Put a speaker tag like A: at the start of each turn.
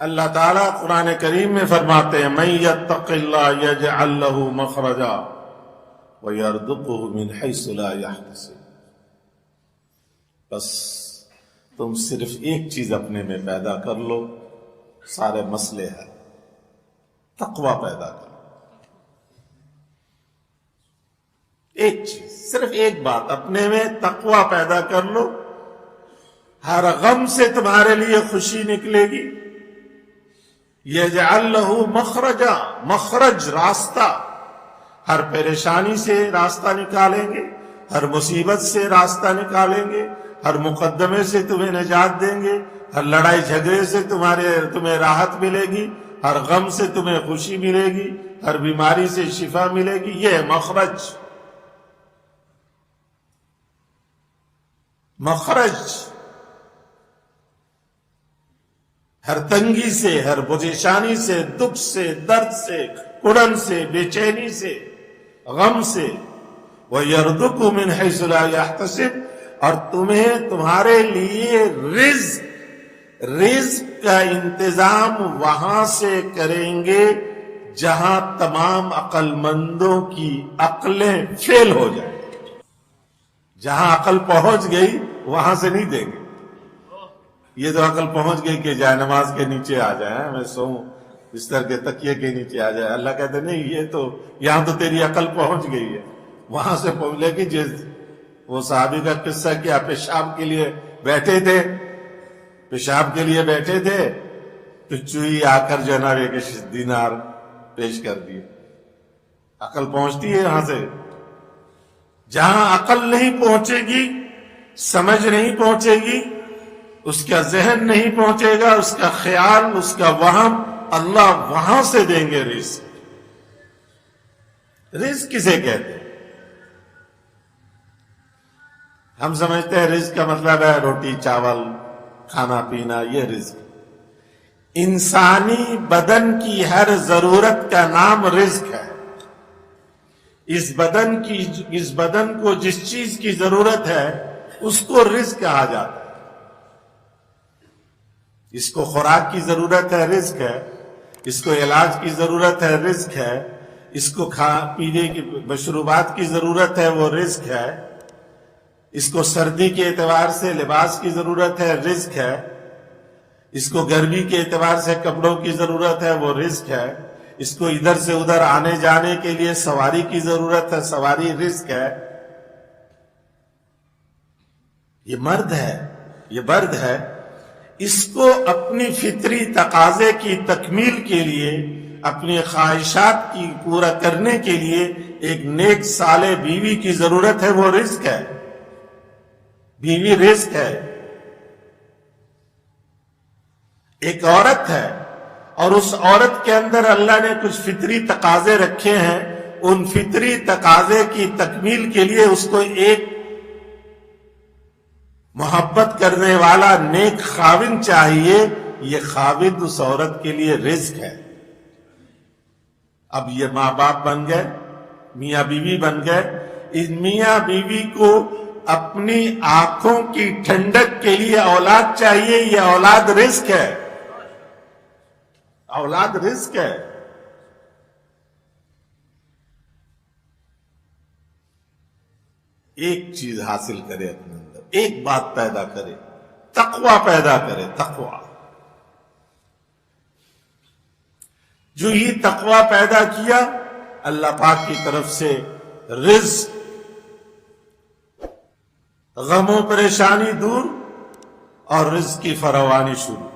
A: अल्लाह ताला कुरान करीम में फरमाते हैं, मैं यजअल मखरजा बस तुम सिर्फ़ एक चीज़ अपने में पैदा कर लो, सारे मसले हैं। तकवा पैदा करो एक चीज़, सिर्फ़ एक बात, अपने में तकवा पैदा कर लो। हर गम से तुम्हारे लिए खुशी निकलेगी। यह लहू मखरजा, मखरज रास्ता। हर परेशानी से रास्ता निकालेंगे, हर मुसीबत से रास्ता निकालेंगे, हर मुकदमे से तुम्हें निजात देंगे, हर लड़ाई झगड़े से तुम्हारे, तुम्हें राहत मिलेगी, हर गम से तुम्हें खुशी मिलेगी, हर बीमारी से शिफा मिलेगी यह मखरज। मखरज। हर तंगी से, हर परेशानी से, दुख से, दर्द से, कुड़न से, बेचैनी से, गम से वह यरदुकु मिन हैसुला यहतसिब, और तुम्हें, तुम्हारे लिए रिज रिज का इंतज़ाम वहाँ से करेंगे, जहाँ तमाम अक्लमंदों की अकलें फेल हो जाए। जहाँ अकल पहुँच गई, वहाँ से नहीं देंगे। ये तो अकल पहुँच गई कि जाए, नमाज़ के नीचे आ जाए मैं सो बिस्तर के तकिए के नीचे आ जाए। अल्लाह कहते, नहीं, ये तो यहाँ तो तेरी अकल पहुँच गई है। वहाँ से पहुंचेगी जिस, वो साहबी का किस्सा किया, पेशाब के लिए बैठे थे, पेशाब के लिए बैठे थे तो चुई आकर जनाब एक दिनार पेश कर दिए। अकल पहुँचती है यहाँ से। जहाँ अकल नहीं पहुंचेगी, समझ नहीं पहुंचेगी उसका जहन नहीं पहुंचेगा, उसका ख्याल, उसका वहम अल्लाह वहाँ से देंगे रिस्क रिस्क किसे कहते हम समझते हैं रिस्क का मतलब है रोटी, चावल, खाना, पीना, ये रिस्क इंसानी बदन की हर ज़रूरत का नाम रिस्क है। इस बदन की, इस बदन को जिस चीज़ की ज़रूरत है, उसको रिस्क कहा जाता है। इसको खुराक की ज़रूरत है, रिस्क है। इसको इलाज की ज़रूरत है, रिस्क है। इसको खा, पीने की, मशरूबात की ज़रूरत है, वो रिस्क है। इसको सर्दी के एतवार से लिबास की ज़रूरत है, रिस्क है। इसको गर्मी के एतवार से कपड़ों की ज़रूरत है, वो रिस्क है। इसको इधर से उधर आने जाने के लिए सवारी की ज़रूरत है, सवारी रिस्क है। ये मर्द है, ये मर्द है। इसको अपनी फितरी तकाजे की तकमील के लिए, अपनी ख्वाहिशात की पूरा करने के लिए एक नेक साले बीवी की ज़रूरत है, वो रिस्क है। बीवी रिस्क है। एक औरत है और उस औरत के अंदर अल्लाह ने कुछ फितरी तकाजे रखे हैं, उन फितरी तकाजे की तकमील के लिए उसको एक मोहब्बत करने वाला नेक खाविन चाहिए, ये खाविद उस औरत के लिए रिस्क है। अब ये माँ बाप बन गए, मियाँ बीवी बन गए, इस मियाँ बीवी को अपनी आँखों की ठंडक के लिए औलाद चाहिए, ये औलाद रिस्क है। औलाद रिस्क है। एक चीज़ हासिल करे अपने एक बात पैदा करे, तकवा पैदा करे, तकवा। जो ये तकवा पैदा किया, अल्लाह पाक की तरफ़ से रिज गमो परेशानी दूर और रिज की फरवानी शुरू।